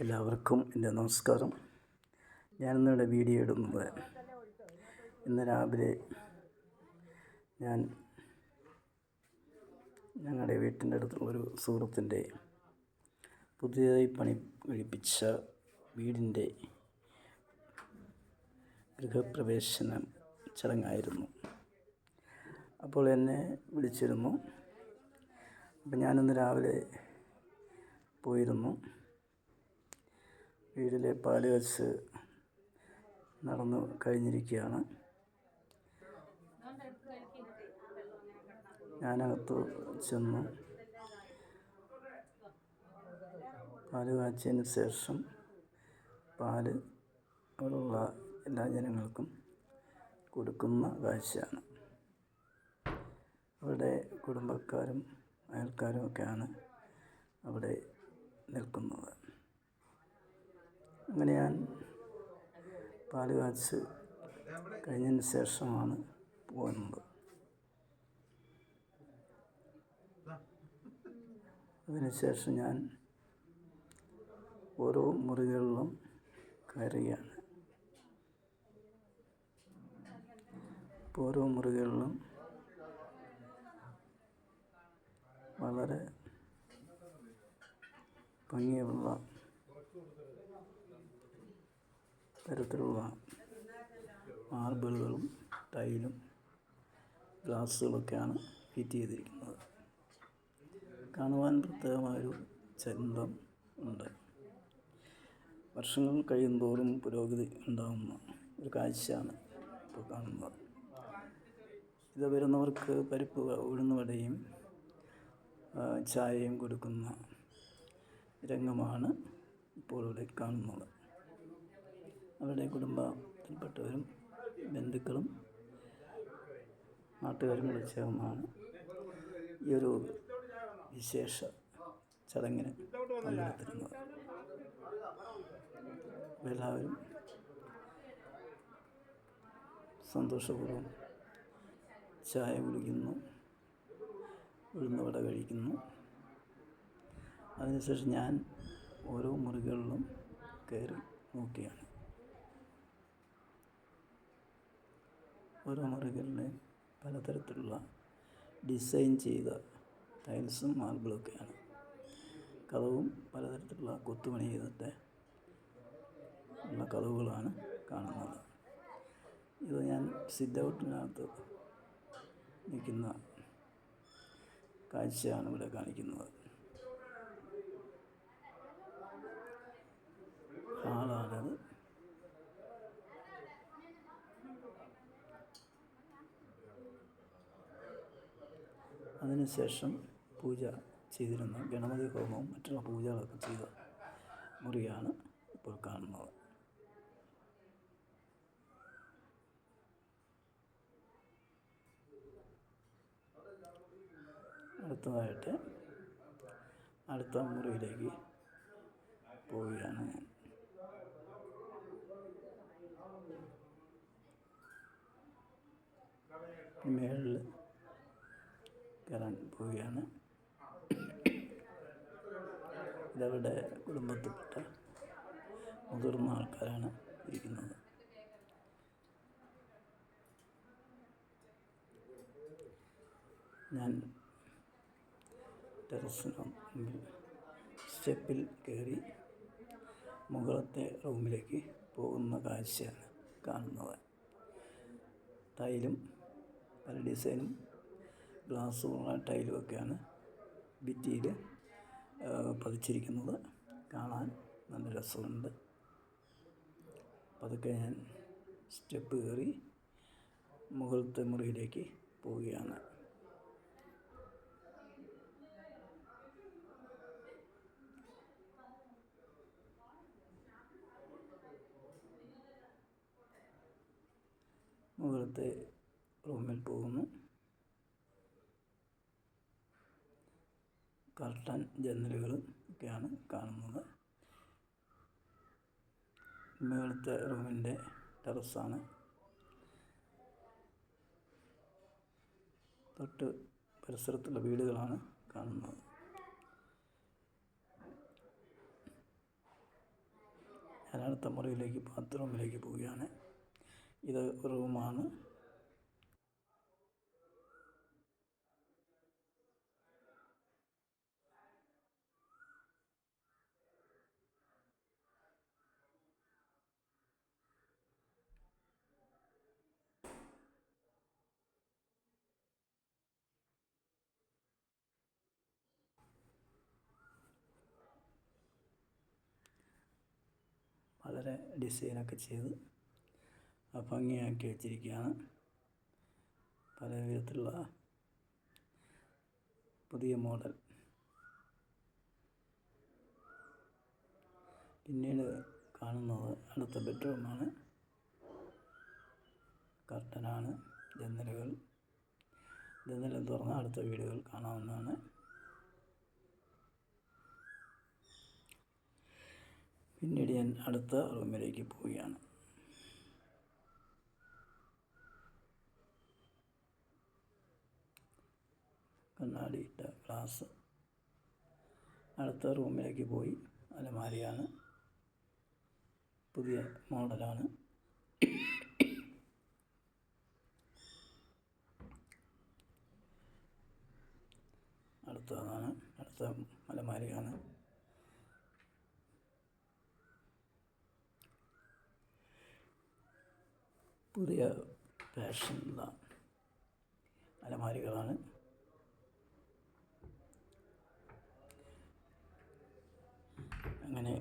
എല്ലാവർക്കും എന്റെ നമസ്കാരം. ഞാനിന്നിവിടെ വീഡിയോ ഇടുന്നത് ഇന്ന് രാവിലെ ഞാൻ ഞങ്ങളുടെ വീട്ടിന്റെ അടുത്തുള്ള ഒരു സുഹൃത്തിന്റെ പുതിയതായി പണി കഴിപ്പിച്ച വീടിന്റെ ഗൃഹപ്രവേശന ചടങ്ങായിരുന്നു. അപ്പോൾ എന്നെ വിളിച്ചിരുന്നു. അപ്പം ഞാനിന്ന് രാവിലെ പോയിരുന്നു. വീട്ടിലെ പാൽ കാച്ച് നടന്നു കഴിഞ്ഞിരിക്കുകയാണ്. ഞാനകത്ത് ചെന്നു പാൽ കാച്ചതിന് ശേഷം പാൽ അവിടെയുള്ള എല്ലാ ജനങ്ങൾക്കും കൊടുക്കുന്ന കാഴ്ചയാണ്. അവിടെ കുടുംബക്കാരും അയൽക്കാരും ഒക്കെയാണ് അവിടെ നിൽക്കുന്നത്. അങ്ങനെ ഞാൻ പാൽ കാച്ച് കഴിഞ്ഞതിന് ശേഷമാണ് പോകുന്നത് അതിനുശേഷം ഞാൻ ഓരോ മുറികളിലും കയറുകയാണ്. ഓരോ മുറികളിലും വളരെ ഭംഗിയുള്ള തരത്തിലുള്ള മാർബിളുകളും ടൈലും ഗ്ലാസ്സുകളൊക്കെയാണ് ഫിറ്റ് ചെയ്തിരിക്കുന്നത്. കാണുവാൻ പ്രത്യേകമായൊരു ചന്തം ഉണ്ട്. വർഷങ്ങൾ കഴിയുന്തോറും പുരോഗതി ഉണ്ടാകുന്ന ഒരു കാഴ്ചയാണ് ഇപ്പോൾ കാണുന്നത്. ഇത് വരുന്നവർക്ക് പരിപ്പ് ഉഴുന്നുവടയും ചായയും കൊടുക്കുന്ന രംഗമാണ് ഇപ്പോൾ ഇവിടെ കാണുന്നത്. അവരുടെ കുടുംബത്തിൽപ്പെട്ടവരും ബന്ധുക്കളും നാട്ടുകാരും കൂടെ ചേർന്നാണ് ഈ ഒരു വിശേഷ ചടങ്ങിന് പങ്കെടുത്തിരുന്നത് എല്ലാവരും സന്തോഷപൂർവം ചായ കുടിക്കുന്നു ഉഴുന്നുവട കഴിക്കുന്നു. അതിനുശേഷം ഞാൻ ഓരോ മുറികളിലും കയറി നോക്കിയാണ് ഓരോ മുറികളിലെയും പലതരത്തിലുള്ള ഡിസൈൻ ചെയ്ത ടൈൽസും മാർബിളൊക്കെയാണ്. കഥവും പലതരത്തിലുള്ള കൊത്തുപണി ചെയ്തിട്ട് ഉള്ള കഥവുകളാണ് കാണുന്നത്. ഇത് ഞാൻ സിറ്റ് ഔട്ടിനകത്ത് നിൽക്കുന്ന കാഴ്ചയാണ് ഇവിടെ കാണിക്കുന്നത്. അതിനുശേഷം പൂജ ചെയ്തിരുന്ന ഗണപതി ഹോമവും മറ്റുള്ള പൂജകളൊക്കെ ചെയ്ത മുറിയാണ് ഇപ്പോൾ കാണുന്നത്. അടുത്തതായിട്ട് അടുത്ത മുറിയിലേക്ക് പോവുകയാണ്. ഞാൻ മേളിൽ കയറാൻ പോവുകയാണ്. ഇതവരുടെ കുടുംബത്തിൽപ്പെട്ട മുതിർന്ന ആൾക്കാരാണ് ഇരിക്കുന്നത്. ഞാൻ ടെറസിന് സ്റ്റെപ്പിൽ കയറി മുകളത്തെ റൂമിലേക്ക് പോകുന്ന കാഴ്ചയാണ് കാണുന്നത്. തൈലും പല ഡിസൈനും ഗ്ലാസ്സുള്ള ടൈലുമൊക്കെയാണ് ഭിത്തിയിൽ പതിച്ചിരിക്കുന്നത്. കാണാൻ നല്ല രസമുണ്ട്. പതുക്കെ ഞാൻ സ്റ്റെപ്പ് കയറി മുകളിലത്തെ മുറിയിലേക്ക് പോവുകയാണ്. മുകളിലത്തെ റൂമിൽ പോകുന്നു. കർട്ടൻ ജനലുകളും ഒക്കെയാണ് കാണുന്നത്. മുകളിലത്തെ റൂമിന്റെ ടെറസാണ്. തൊട്ട് പരിസരത്തുള്ള വീടുകളാണ് കാണുന്നത്. ഞാൻ അടുത്ത മുറിയിലേക്ക് ബാത്റൂമിലേക്ക് പോവുകയാണ്. ഇത് റൂമാണ്. വളരെ ഡിസൈനൊക്കെ ചെയ്ത് ഭംഗിയാക്കി വെച്ചിരിക്കുകയാണ്. പല വിധത്തിലുള്ള പുതിയ മോഡൽ. പിന്നീട് കാണുന്നത് അടുത്ത ബെഡ്റൂമാണ്. കർട്ടനാണ് ജനലുകൾ. ജനലും തുറന്ന് അടുത്ത വീടുകൾ കാണാവുന്നതാണ്. പിന്നീട് ഞാൻ അടുത്ത റൂമിലേക്ക് പോവുകയാണ്. കണ്ണാടിയിട്ട ഗ്ലാസ്. അടുത്ത റൂമിലേക്ക് പോയി. അലമാരിയാണ്. പുതിയ മോഡലാണ്. അടുത്തതാണ്. അടുത്ത അലമാരിയാണ്. പുതിയ ഫാഷനുള്ള അലമാരികളാണ്. അങ്ങനെ